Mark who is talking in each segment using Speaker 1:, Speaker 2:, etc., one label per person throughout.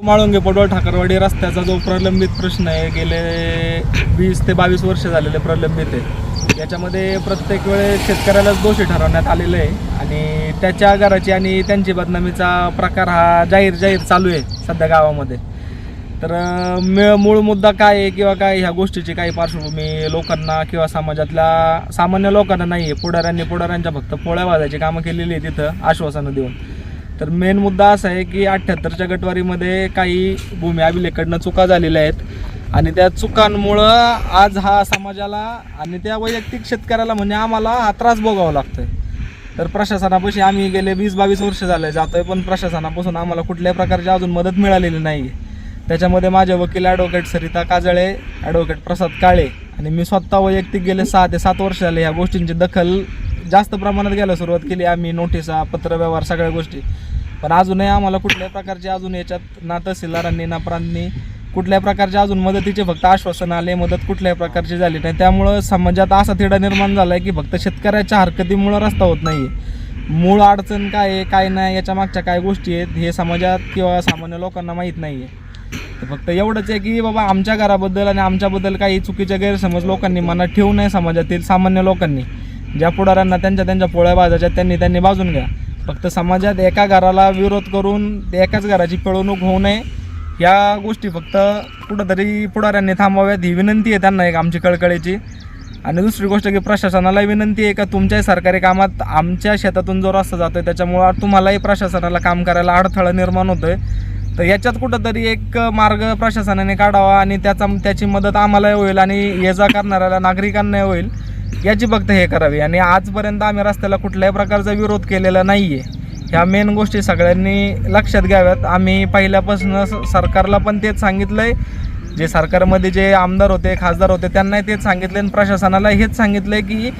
Speaker 1: माळुंगे पडवळ ठाकरवाडी रस्त्याचा जो प्रलंबित प्रश्न आहे गेले वीस ते बावीस वर्ष झालेले प्रलंबित आहे. याच्यामध्ये प्रत्येक वेळेस शेतकऱ्यालाच दोषी ठरवण्यात आलेलं आहे आणि त्याच्या घराची आणि त्यांची बदनामीचा प्रकार हा जाहीर जाहीर चालू आहे सध्या गावामध्ये. तर मूळ मुद्दा काय आहे किंवा काय ह्या गोष्टीची काही पार्श्वभूमी लोकांना किंवा समाजातल्या सामान्य लोकांना नाही आहे पुढाऱ्यांनी पुढाऱ्यांच्या फक्त पोळ्या वाजायची कामं केलेली आहे तिथं आश्वासनं देऊन. तर मेन मुद्दा असा आहे की अठ्ठ्याहत्तरच्या गटवारीमध्ये काही भूमी अभिलेखकडनं चुका झालेल्या आहेत. आणि त्या चुकांमुळं आज हा समाजाला आणि त्या वैयक्तिक शेतकऱ्याला म्हणजे आम्हाला हा त्रास भोगावा लागतोय. तर प्रशासनापाशी आम्ही गेले वीस बावीस वर्ष झाले जातोय पण प्रशासनापासून आम्हाला कुठल्याही प्रकारची अजून मदत मिळालेली नाही आहे त्याच्यामध्ये माझे वकील ॲडव्होकेट सरिता काजळे ॲडव्होकेट प्रसाद काळे आणि मी स्वतः वैयक्तिक गेले सहा ते सात वर्ष झाले ह्या गोष्टींची दखल जास्त प्रमाणात घ्यायला सुरुवात केली आम्ही नोटिसा पत्रव्यवहार सगळ्या गोष्टी. पण अजूनही आम्हाला कुठल्याही प्रकारची अजून याच्यात ना तहसीलदारांनी ना प्रांनी कुठल्या प्रकारचे अजून मदतीचे फक्त आश्वासन आले मदत कुठल्याही प्रकारची झाली नाही. त्यामुळं समाजात असा तिढा निर्माण झाला आहे की फक्त शेतकऱ्याच्या हरकतीमुळं रस्ता होत नाही. मूळ अडचण काय आहे काय नाही याच्या मागच्या काय गोष्टी आहेत हे समाजात किंवा सामान्य लोकांना माहीत नाही आहे तर फक्त एवढंच आहे की बाबा आमच्या घराबद्दल आणि आमच्याबद्दल काही चुकीचे गैरसमज लोकांनी मनात ठेवू नये समाजातील सामान्य लोकांनी. ज्या पुढाऱ्यांना त्यांच्या त्यांच्या पोळ्या बाजायच्या त्यांनी त्यांनी बाजून घ्या. फक्त समाजात एका घराला विरोध करून एकाच घराची पिळवणूक होऊ नये. या गोष्टी फक्त कुठंतरी पुढाऱ्यांनी थांबवाव्यात ही विनंती आहे त्यांना एक आमची कळकळीची. आणि दुसरी गोष्ट की प्रशासनाला विनंती आहे का तुमच्याही सरकारी कामात आमच्या शेतातून जो रस्ता जातो आहे त्याच्यामुळं तुम्हालाही प्रशासनाला काम करायला अडथळा निर्माण होतो आहे तर याच्यात कुठंतरी एक मार्ग प्रशासनाने काढावा आणि त्याचा त्याची मदत आम्हालाही होईल आणि ये जा करणाऱ्याला नागरिकांनाही होईल. याची फक्त हे करावी. आणि आजपर्यंत आम्ही रस्त्याला कुठल्याही प्रकारचा विरोध केलेला नाही आहे ह्या मेन गोष्टी सगळ्यांनी लक्षात घ्याव्यात. आम्ही पहिल्यापासून स- सरकारला पण तेच सांगितलं आहे जे सरकारमध्ये जे आमदार होते खासदार होते त्यांनाही तेच सांगितले आणि प्रशासनाला हेच सांगितलं आहे की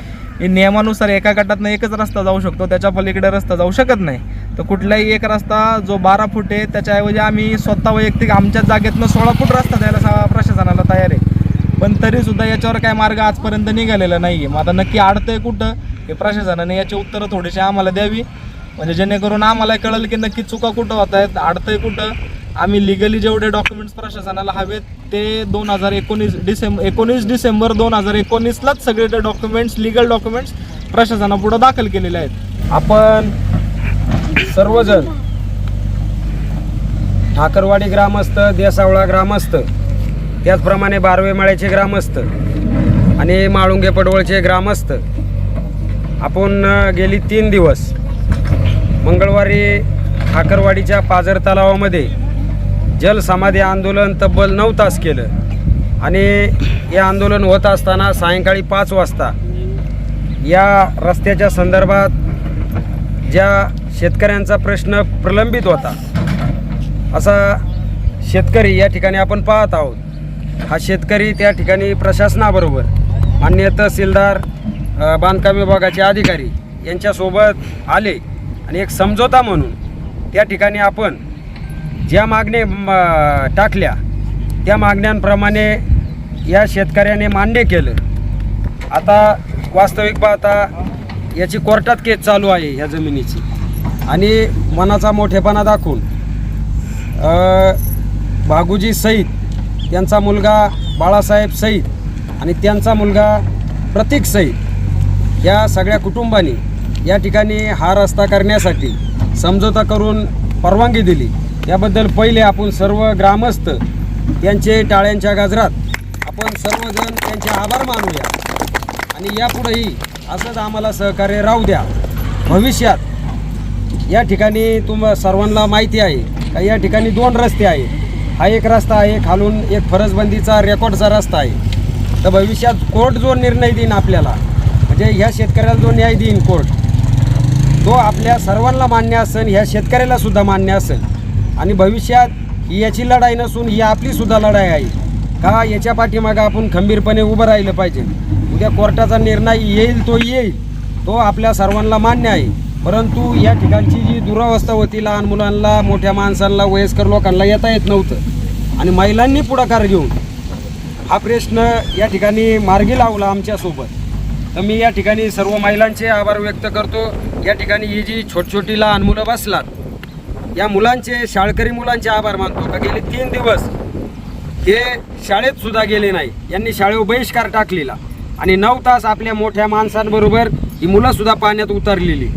Speaker 1: हे नियमानुसार एका गटातनं एकच रस्ता जाऊ शकतो. त्याच्या पलीकडे रस्ता जाऊ शकत नाही. तर कुठलाही एक रस्ता जो बारा फूट आहे त्याच्याऐवजी आम्ही स्वतः वैयक्तिक आमच्या जागेतनं सोळा फूट रस्ता द्यायला प्रशासनाला तयार आहे. पण तरीसुद्धा याच्यावर काय मार्ग आजपर्यंत निघालेला नाही आहे मग आता नक्की अडतंय कुठं हे प्रशासनाने याची उत्तरं थोडीशी आम्हाला द्यावी. म्हणजे जेणेकरून आम्हाला कळेल की नक्की चुका कुठं होत आहेत अडतंय कुठं. आम्ही लिगली जेवढे डॉक्युमेंट्स प्रशासनाला हवेत ते दोन हजार एकोणीस डिसेंबर एकोणीस डिसेंबर दोन हजार एकोणीसलाच सगळे ते डॉक्युमेंट्स लिगल डॉक्युमेंट्स प्रशासनापुढं दाखल केलेले आहेत.
Speaker 2: आपण सर्वजण ठाकरवाडी ग्रामस्थ देसावळा ग्रामस्थ त्याचप्रमाणे बारवेमाळ्याचे ग्रामस्थ आणि माळुंगे पडवळचे ग्रामस्थ. आपण गेली तीन दिवस मंगळवारी ठाकरवाडीच्या पाझर तलावामध्ये जलसमाधी आंदोलन तब्बल नऊ तास केलं आणि हे आंदोलन होत असताना सायंकाळी पाच वाजता या रस्त्याच्या संदर्भात ज्या शेतकऱ्यांचा प्रश्न प्रलंबित होता असा शेतकरी या ठिकाणी आपण पाहत आहोत. हा शेतकरी त्या ठिकाणी प्रशासनाबरोबर मान्य तहसीलदार बांधकाम विभागाचे अधिकारी यांच्यासोबत आले आणि एक समझोता म्हणून त्या ठिकाणी आपण ज्या मागणी टाकल्या त्या मागण्यांप्रमाणे या शेतकऱ्याने मान्य केलं. आता वास्तविक पाहता याची कोर्टात केस चालू आहे ह्या जमिनीची. आणि मनाचा मोठेपणा दाखवून भागुजी सईद त्यांचा मुलगा बाळासाहेब सईद आणि त्यांचा मुलगा प्रतीक सईद या सगळ्या कुटुंबांनी या ठिकाणी हा रस्ता करण्यासाठी समझोता करून परवानगी दिली. याबद्दल पहिले आपण सर्व ग्रामस्थ त्यांचे टाळ्यांच्या गाजरात आपण सर्वजण त्यांचे आभार मानूया. आणि यापुढेही असंच आम्हाला सहकार्य राहू द्या. भविष्यात या ठिकाणी तुम सर्वांना माहिती आहे का या ठिकाणी दोन रस्ते आहेत. हा एक रस्ता आहे खालून एक फरसबंदीचा रेकॉर्डचा रस्ता आहे. तर भविष्यात कोर्ट जो निर्णय देईन आपल्याला म्हणजे ह्या शेतकऱ्याला जो न्याय देईन कोर्ट तो आपल्या सर्वांना मान्य असेल ह्या शेतकऱ्याला सुद्धा मान्य असेल. आणि भविष्यात ही याची लढाई नसून ही आपली सुद्धा लढाई आहे. का याच्या पाठीमागं आपण खंबीरपणे उभं राहिलं पाहिजे? उद्या कोर्टाचा निर्णय येईल तो येईल. तो आपल्या सर्वांना मान्य आहे. परंतु या ठिकाणची जी दुरावस्था होती लहान मुलांना मोठ्या माणसांना वयस्कर लोकांना येता येत नव्हतं. आणि महिलांनी पुढाकार घेऊन हा प्रश्न या ठिकाणी मार्गी लावला आमच्यासोबत. तर मी या ठिकाणी सर्व महिलांचे आभार व्यक्त करतो. या ठिकाणी ही जी छोट छोटी लहान मुलं बसलात या मुलांचे शाळकरी मुलांचे आभार मानतो. का गेले तीन दिवस हे शाळेत सुद्धा गेले नाही. यांनी शाळेवर बहिष्कार टाकलेला. आणि नऊ तास आपल्या मोठ्या माणसांबरोबर ही मुलंसुद्धा पाण्यात उतरलेली.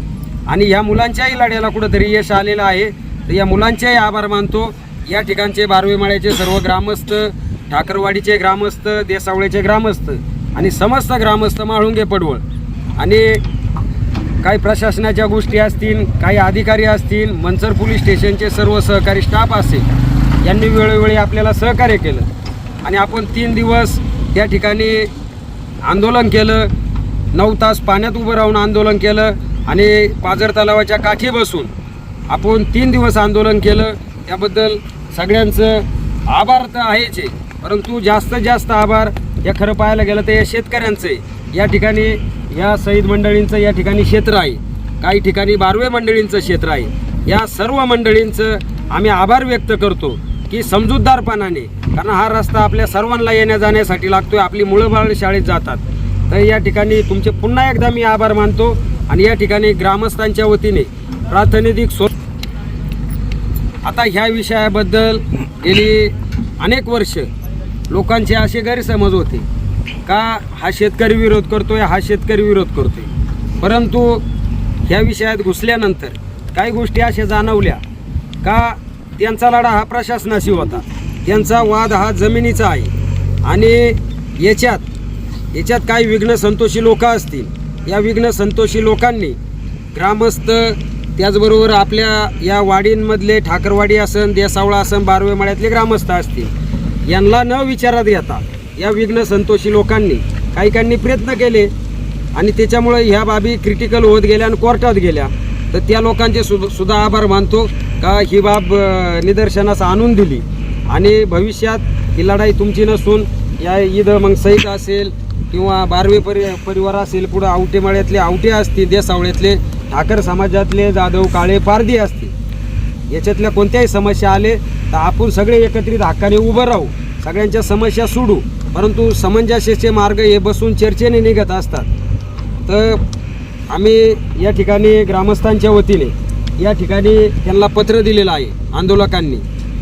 Speaker 2: आणि ह्या मुलांच्याही लढ्याला कुठंतरी यश आलेलं आहे. तर या मुलांचेही आभार मानतो. या ठिकाणचे बारवेमाळ्याचे सर्व ग्रामस्थ ठाकरवाडीचे ग्रामस्थ देसावळेचे ग्रामस्थ आणि समस्त ग्रामस्थ माळुंगे पडवळ आणि काही प्रशासनाच्या गोष्टी असतील काही अधिकारी असतील मनसर पोलीस स्टेशनचे सर्व सहकारी स्टाफ असेल यांनी वेळोवेळी आपल्याला सहकार्य केलं. आणि आपण तीन दिवस त्या ठिकाणी आंदोलन केलं. नऊ तास पाण्यात उभं राहून आंदोलन केलं. आणि पाझर तलावाच्या काठी बसून आपण तीन दिवस आंदोलन केलं. त्याबद्दल सगळ्यांचं आभार तर आहेच आहे. परंतु जास्तीत जास्त आभार या खरं पाहायला गेलं तर या शेतकऱ्यांचं. आहे या ठिकाणी या शहीद मंडळींचं या ठिकाणी क्षेत्र आहे. काही ठिकाणी बारवे मंडळींचं क्षेत्र आहे. या सर्व मंडळींचं आम्ही आभार व्यक्त करतो की समजूतदारपणाने कारण हा रस्ता आपल्या सर्वांना येण्या जाण्यासाठी आहे आपली मुळं बाळ शाळेत जातात. तर या ठिकाणी तुमचे पुन्हा एकदा मी आभार मानतो. आणि या ठिकाणी ग्रामस्थांच्या वतीने प्रातिनिधिक स्व आता ह्या विषयाबद्दल गेली अनेक वर्ष लोकांचे असे गैरसमज होते का हा शेतकरी विरोध करतोय हा शेतकरी विरोध करतोय. परंतु ह्या विषयात घुसल्यानंतर काही गोष्टी अशा जाणवल्या का त्यांचा लढा हा प्रशासनाशी होता. त्यांचा वाद हा जमिनीचा आहे. आणि याच्यात याच्यात काही विघ्न संतोषी लोक असतील या विघ्न संतोषी लोकांनी ग्रामस्थ त्याचबरोबर आपल्या या वाडींमधले ठाकरवाडी असन देसावळा असन बारवेमाळ्यातले ग्रामस्थ असतील यांना न विचारात घेता या विघ्न संतोषी लोकांनी काही प्रयत्न केले आणि त्याच्यामुळे ह्या बाबी क्रिटिकल होत गेल्या आणि कोर्टात गेल्या. तर त्या लोकांचे सुद सुद्धा आभार मानतो का ही बाब निदर्शनास आणून दिली. आणि भविष्यात ही लढाई तुमची नसून या ईद मग सईद असेल किंवा बारवे परि परिवार असेल पुढं आवटेमाळ्यातले आवटे असतील देसावळ्यातले ठाकर समाजातले जाधव काळे पारधी असतील. याच्यातल्या कोणत्याही समस्या आले तर आपण सगळे एकत्रित हक्काने उभं राहू. सगळ्यांच्या समस्या सोडू. परंतु समंजस्याचे मार्ग हे बसून चर्चेने निघत असतात. तर आम्ही या ठिकाणी ग्रामस्थांच्या वतीने या ठिकाणी त्यांना पत्र दिलेलं आहे आंदोलकांनी.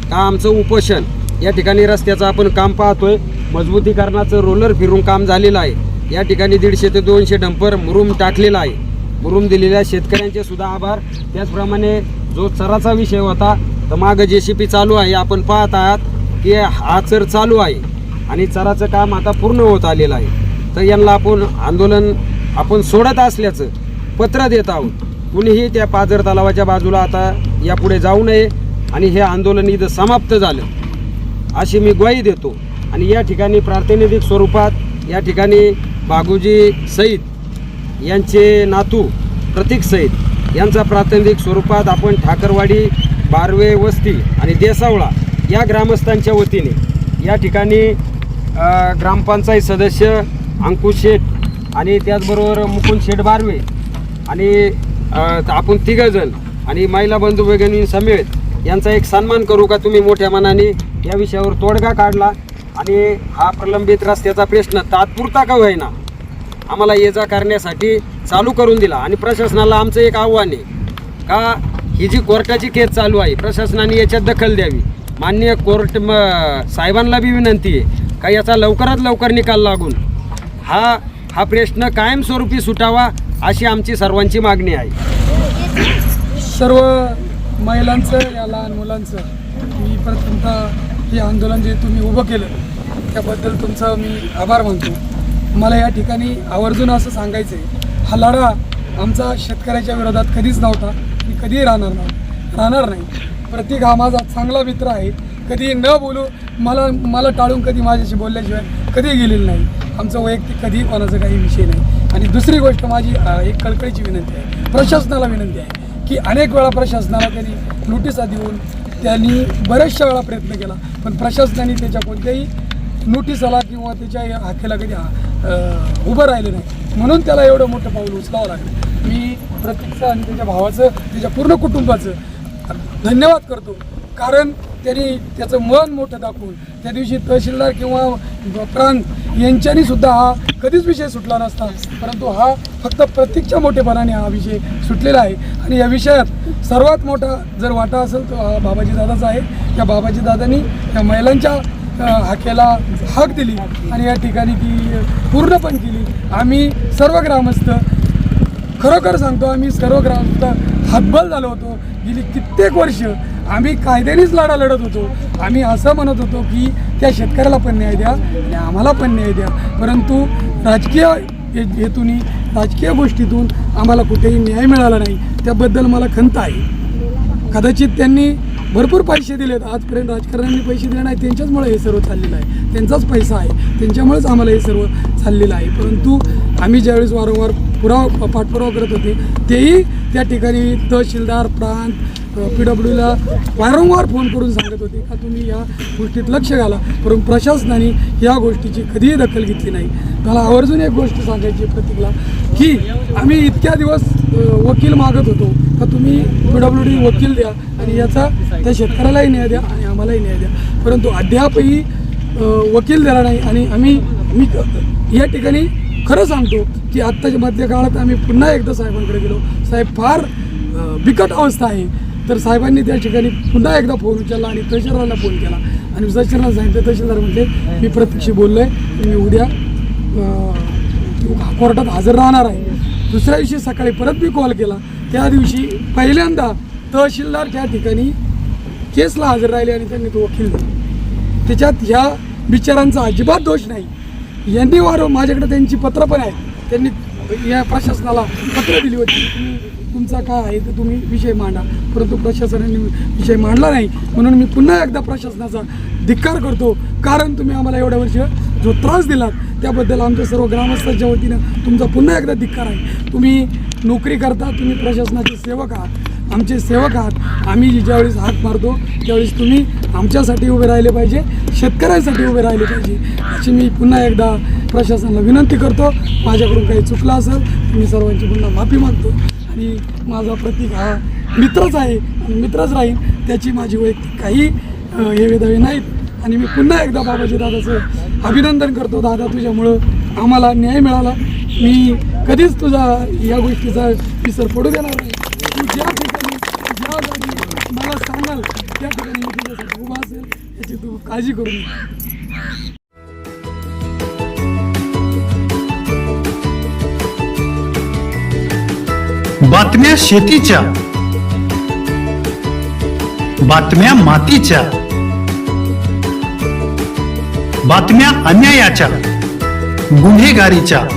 Speaker 2: का आमचं उपोषण? या ठिकाणी रस्त्याचं आपण काम पाहतोय. मजबूतीकरणाचं रोलर फिरून काम झालेलं आहे. या ठिकाणी दीडशे ते दोनशे डंपर मुरुम टाकलेला आहे. मुरुम दिलेल्या शेतकऱ्यांचे सुद्धा आभार. त्याचप्रमाणे जो चराचा विषय होता तर मागं जे सी पी चालू आहे. आपण पाहत आहात की हा चर चालू आहे आणि चराचं काम आता पूर्ण होत आलेलं आहे. तर यांना आपण आंदोलन आपण सोडत असल्याचं पत्र देत आहोत. कुणीही त्या पाझर तलावाच्या बाजूला आता यापुढे जाऊ नये आणि हे आंदोलन इथं समाप्त झालं. अशी मी ग्वाही देतो. आणि या ठिकाणी प्रातिनिधिक स्वरूपात या ठिकाणी बागुजी सईद यांचे नातू प्रतीक सईद यांचा प्रातिनिधिक स्वरूपात आपण ठाकरवाडी बारवे वस्ती आणि देसावळा या ग्रामस्थांच्या वतीने या ठिकाणी ग्रामपंचायत सदस्य अंकुश शेठ आणि त्याचबरोबर मुकुंद शेठ बारवे आणि आपण तिघजण आणि महिला बंधू भगिनी समेत यांचा एक सन्मान करू का तुम्ही मोठ्या मनाने? या विषयावर तोडगा काढला. आणि हा प्रलंबित रस्त्याचा प्रश्न तात्पुरता का होईना? आम्हाला ये जा करण्यासाठी चालू करून दिला आणि प्रशासनाला आमचं एक आव्हान आहे का ही जी कोर्टाची केस चालू आहे प्रशासनाने याच्यात दखल द्यावी. मान्य कोर्ट म साहेबांना बी विनंती आहे का याचा लवकरात लवकर निकाल लागून हा हा प्रश्न कायमस्वरूपी सुटावा अशी आमची सर्वांची मागणी आहे.
Speaker 3: सर्व महिलांचं या लहान मुलांचं मी प्रथमतः हे आंदोलन जे तुम्ही उभं केलं त्याबद्दल तुमचा मी आभार मानतो. मला या ठिकाणी आवर्जून असं सांगायचं आहे हा लढा आमचा शेतकऱ्याच्या विरोधात कधीच नव्हता आणि कधीही राहणार नाही. राहणार नाही. प्रतीक हा माझा चांगला मित्र आहे. कधी न बोलू मला मला टाळून कधी माझ्याशी बोलल्याशिवाय कधी गेलेलं नाही. आमचं वैयक्तिक कधी कोणाचा काही विषय नाही. आणि दुसरी गोष्ट माझी एक कळकळीची विनंती आहे. प्रशासनाला विनंती आहे की अनेक वेळा प्रशासनाला त्यांनी नोटिसा देऊन त्यांनी बऱ्याचशा वेळा प्रयत्न केला. पण प्रशासनाने त्याच्या कोणत्याही नोटिसाला किंवा त्याच्या या हाकेला कधी उभं राहिले नाही. म्हणून त्याला एवढं मोठं पाऊल उचलावं लागलं. मी प्रतीकचं आणि त्याच्या भावाचं त्याच्या पूर्ण कुटुंबाचं धन्यवाद करतो. कारण त्यांनी त्याचं मन मोठं दाखवून त्या दिवशी तहसीलदार किंवा प्रांत यांच्यानी सुद्धा हा कधीच विषय सुटला नसता. परंतु हा फक्त प्रत्येकच्या मोठेपणाने हा विषय सुटलेला आहे. आणि या विषयात सर्वात मोठा जर वाटा असेल तर हा बाबाजी दादाचा आहे. त्या बाबाजी दादांनी या महिलांच्या हाकेला हाक दिली आणि या ठिकाणी ती पूर्णपण केली. आम्ही सर्व ग्रामस्थ खरोखर सांगतो आम्ही सर्व ग्रामस्थ हातबल झालो होतो. गेली कित्येक वर्ष आम्ही कायद्यानेच लढा लढत होतो. आम्ही असं म्हणत होतो की त्या शेतकऱ्याला पण न्याय द्या आणि आम्हाला पण न्याय द्या. परंतु राजकीय हे- हेतून राजकीय गोष्टीतून आम्हाला कुठेही न्याय मिळाला नाही. त्याबद्दल मला खंत आहे. कदाचित त्यांनी भरपूर पैसे दिलेत. आजपर्यंत राजकारण्यांनी पैसे दिले नाही त्यांच्याचमुळे हे सर्व चाललेलं आहे. त्यांचाच पैसा आहे. त्यांच्यामुळेच आम्हाला हे सर्व चाललेलं आहे. परंतु आम्ही ज्यावेळेस वारंवार पुरावा पाठपुरावा करत होते तेही त्या ठिकाणी तहसीलदार प्रांत पी डब्ल्यूला वारंवार फोन करून सांगत होते का तुम्ही या गोष्टीत लक्ष घाला. परंतु प्रशासनाने या गोष्टीची कधीही दखल घेतली नाही. मला आवर्जून एक गोष्ट सांगायची प्रतिकला की आम्ही इतक्या दिवस वकील मागत होतो. का तुम्ही पी डब्ल्यू डी वकील द्या आणि याचा त्या शेतकऱ्यालाही न्याय द्या आणि आम्हालाही न्याय द्या. परंतु अद्यापही वकील दिला नाही आणि आम्ही मी या ठिकाणी खरं सांगतो की आत्ताच्या मध्य काळात आम्ही पुन्हा एकदा साहेबांकडे गेलो. साहेब फार बिकट अवस्था आहे. तर साहेबांनी त्या ठिकाणी पुन्हा एकदा फोन उचलला आणि तहसीलदारांना फोन केला. आणि तहसीलदार सांगितलं तहसीलदार म्हटले मी प्रत्यक्ष बोललो आहे मी उद्या कोर्टात हजर राहणार आहे. दुसऱ्या दिवशी सकाळी परत मी कॉल केला. त्या दिवशी पहिल्यांदा तहसीलदार त्या ठिकाणी केसला हजर राहिले आणि त्यांनी तो वकील दिला त्याच्यात ह्या बिचारांचा अजिबात दोष नाही. यांनी वार माझ्याकडे त्यांची पत्र पण आहेत. त्यांनी या प्रशासनाला पत्र दिली होती. की तुमचा काय आहे तर तुम्ही विषय मांडा. परंतु प्रशासनाने विषय मांडला नाही. म्हणून मी पुन्हा एकदा प्रशासनाचा धिक्कार करतो. कारण तुम्ही आम्हाला एवढ्या वर्ष जो त्रास दिलात त्याबद्दल आमच्या सर्व ग्रामस्थांच्या वतीनं तुमचा पुन्हा एकदा धिक्कार आहे. तुम्ही नोकरी करता तुम्ही प्रशासनाचे सेवक आहात. आमचे सेवक आहात. आम्ही ज्यावेळेस हात मारतो त्यावेळेस तुम्ही आमच्यासाठी उभे राहिले पाहिजे शेतकऱ्यांसाठी उभे राहिले पाहिजे अशी मी पुन्हा एकदा प्रशासनाला विनंती करतो. माझ्याकडून काही चुकलं असेल मी सर्वांची पुन्हा माफी मागतो. आणि माझा प्रतीक हा मित्रच आहे आणि मित्रच राहील त्याची माझी वैयक्तिक काही अ, हे वेदावे नाहीत. आणि मी पुन्हा एकदा बाबाजी दादाचं अभिनंदन करतो. दादा तुझ्यामुळं आम्हाला न्याय मिळाला. मी कधीच तुझा या गोष्टीचा विसर पडू देणार नाही. तू ज्या ठिकाणी ज्या जागी मला सांगाल त्या ठिकाणी मी तुझ्यासाठी उभा असेल याची तू काळजी करू नये
Speaker 4: बातम्या शेतीच्या. बातम्या मातीच्या. बातम्या अन्यायाच्या. गुन्हेगारीच्या.